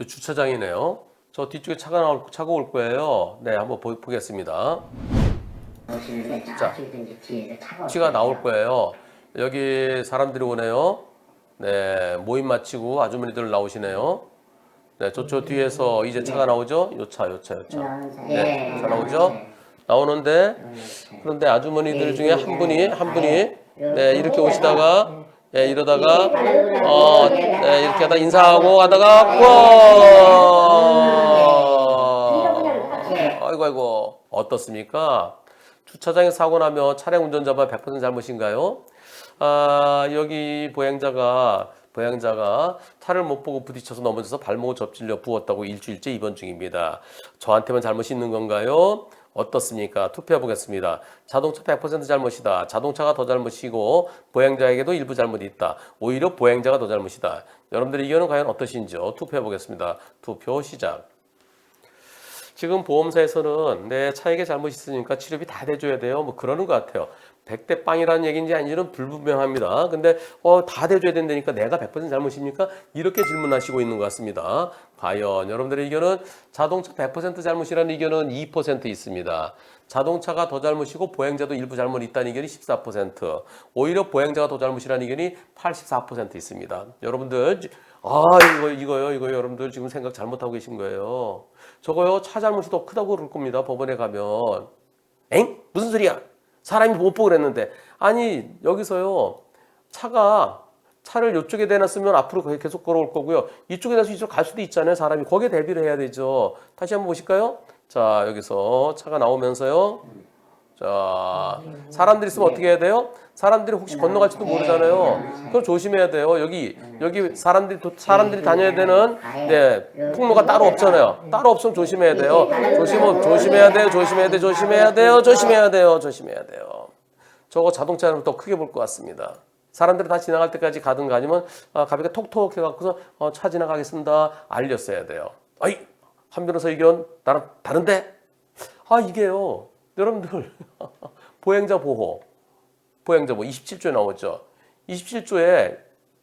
이 주차장이네요. 저 뒤쪽에 차가 나올 차가 올 거예요. 네, 한번 보, 보겠습니다. 자, 차가 나올 거예요. 여기 사람들이 오네요. 네, 모임 마치고 아주머니들 나오시네요. 네, 저쪽 뒤에서 이제 차가 나오죠? 요 차, 요 차, 요 차. 네, 예, 차 나오죠? 나오는데 네. 그런데 아주머니들 중에 한 분이 한 분이 네 이렇게 오시다가 예 이러다가 어 네, 이렇게 하다 인사하고 하다가 와 아이고 아이고 어떻습니까? 주차장에 사고 나면 차량 운전자만 100% 잘못인가요? 아 여기 보행자가 보행자가 차를 못 보고 부딪혀서 넘어져서 발목을 접질려 부었다고 일주일째 입원 중입니다. 저한테만 잘못이 있는 건가요? 어떻습니까? 투표해 보겠습니다. 자동차 100% 잘못이다. 자동차가 더 잘못이고 보행자에게도 일부 잘못이 있다. 오히려 보행자가 더 잘못이다. 여러분들의 의견은 과연 어떠신지요? 투표해 보겠습니다. 투표 시작. 지금 보험사에서는 내 차에게 잘못이 있으니까 치료비 다 대줘야 돼요. 뭐 그러는 것 같아요. 100대 빵이라는 얘기인지 아닌지는 불분명합니다. 근데 어, 다 대줘야 된다니까 내가 100% 잘못입니까? 이렇게 질문하시고 있는 것 같습니다. 과연 여러분들의 의견은 자동차 100% 잘못이라는 의견은 2% 있습니다. 자동차가 더 잘못이고 보행자도 일부 잘못 있다는 의견이 14%, 오히려 보행자가 더 잘못이라는 의견이 84% 있습니다. 여러분들 아 이거 이거요 이거 여러분들 지금 생각 잘못하고 계신 거예요. 저거요 차 잘못이 더 크다고 그럴 겁니다. 법원에 가면 엥 무슨 소리야? 사람이 못 보고 그랬는데 아니 여기서요 차가 차를 이쪽에 대놨으면 앞으로 계속 걸어올 거고요. 이쪽에 대서 이쪽 갈 수도 있잖아요. 사람이 거기에 대비를 해야 되죠. 다시 한번 보실까요? 자 여기서 차가 나오면서요. 자 사람들이 있으면 어떻게 해야 돼요? 사람들이 혹시 건너갈지도 모르잖아요. 그럼 조심해야 돼요. 여기 여기 사람들이 도- 사람들이 다녀야 되는 네 통로가 따로 없잖아요. 따로 없으면 조심해야 돼요. 조심 조심해야 돼요. 조심해야 돼요. 조심해야 돼요. 조심해야 돼요. 조심해야 돼요. 저거 자동차는 더 크게 볼 것 같습니다. 사람들이 다 지나갈 때까지 가든가 아니면 아, 가볍게 톡톡 해갖고서 어, 차 지나가겠습니다. 알렸어야 돼요. 아이 한 변호사 의견 나랑 다른데? 아 이게요. 여러분들 보행자 보호 보행자 보호 27조에 나오죠. 27조에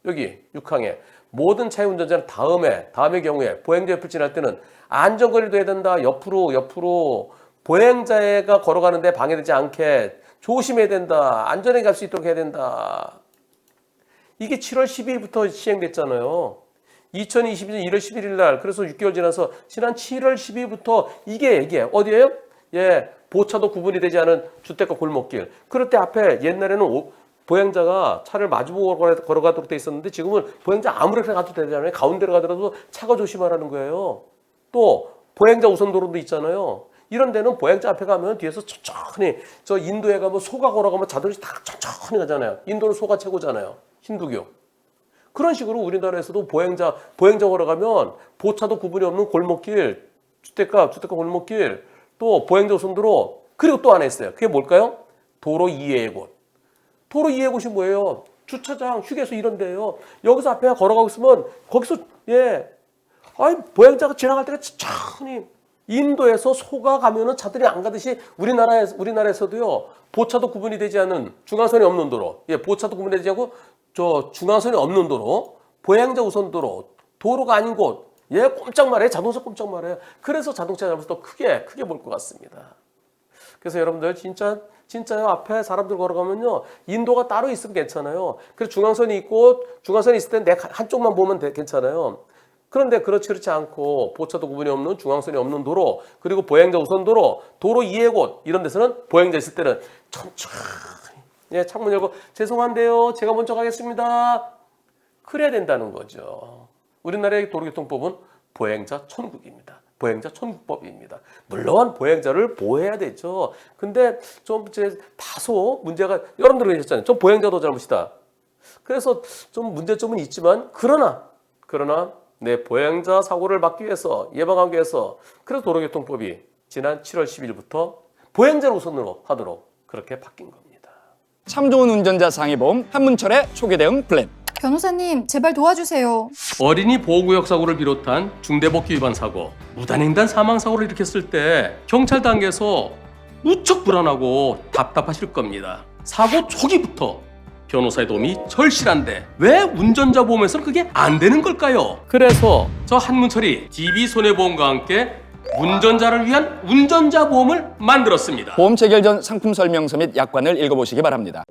여기 6항에 모든 차의 운전자는 다음에 다음의 경우에 보행자 옆을 지날 때는 안전거리도 해야 된다. 옆으로 옆으로 보행자가 걸어가는데 방해되지 않게 조심해야 된다. 안전하게 갈 수 있도록 해야 된다. 이게 7월 12일부터 시행됐잖아요. 2022년 1월 11일 날 그래서 6개월 지나서 지난 7월 12일부터 이게 이게 어디예요? 예, 보차도 구분이 되지 않은 주택가 골목길. 그럴 때 앞에 옛날에는 오- 보행자가 차를 마주보고 걸어- 걸어가도록 돼 있었는데 지금은 보행자 아무렇게나 가도 되잖아요. 가운데로 가더라도 차가 조심하라는 거예요. 또 보행자 우선도로도 있잖아요. 이런 데는 보행자 앞에 가면 뒤에서 천천히 저 인도에 가면 소가 걸어가면 자동차 다 천천히 가잖아요. 인도는 소가 최고잖아요. 힌두교. 그런 식으로 우리나라에서도 보행자 보행자 걸어가면 보차도 구분이 없는 골목길, 주택가 주택가 골목길, 또 보행자 우선도로 그리고 또 하나 있어요. 그게 뭘까요? 도로 이외의 곳. 도로 이외의 곳이 뭐예요? 주차장, 휴게소 이런 데예요. 여기서 앞에 걸어가고 있으면 거기서 예, 아이 보행자가 지나갈 때가 천천히 인도에서 소가 가면은 차들이 안 가듯이 우리나라에 우리나라에서도요 보차도 구분이 되지 않은 중앙선이 없는 도로, 예 보차도 구분되지 않고 저 중앙선이 없는 도로, 보행자 우선 도로, 도로가 아닌 곳, 예 꼼짝 말해 자동차 꼼짝 말해. 그래서 자동차 잘못을 더 크게 크게 볼 것 같습니다. 그래서 여러분들 진짜 진짜요 앞에 사람들 걸어가면요 인도가 따로 있으면 괜찮아요. 그래서 중앙선이 있고 중앙선이 있을 때 내 한쪽만 보면 돼- 괜찮아요. 그런데 그렇지 그렇지 않고 보차도 구분이 없는 중앙선이 없는 도로 그리고 보행자 우선 도로 도로 이해 곳 이런 데서는 보행자 있을 때는 천천히 예 창문 열고 죄송한데요 제가 먼저 가겠습니다. 그래야 된다는 거죠. 우리나라의 도로교통법은 보행자 천국입니다. 보행자 천국법입니다. 물론 보행자를 보호해야 되죠. 근데 좀 이제 다소 문제가 여러분들 계셨잖아요. 좀 보행자도 잘못이다. 그래서 좀 문제점은 있지만 그러나 그러나 내 보행자 사고를 막기 위해서 예방하기 위해서 그래서 도로교통법이 지난 7월 10일부터 보행자를 우선으로 하도록 그렇게 바뀐 겁니다. 참 좋은 운전자 상해보험 한문철의 초기 대응 플랜. 변호사님, 제발 도와주세요. 어린이 보호구역 사고를 비롯한 중대법규 위반 사고, 무단횡단 사망 사고를 일으켰을 때 경찰 단계에서 무척 불안하고 답답하실 겁니다. 사고 초기부터 변호사의 도움이 절실한데 왜 운전자 보험에서는 그게 안 되는 걸까요? 그래서 저 한문철이 DB 손해보험과 함께 운전자를 위한 운전자 보험을 만들었습니다. 보험 체결 전 상품 설명서 및 약관을 읽어보시기 바랍니다.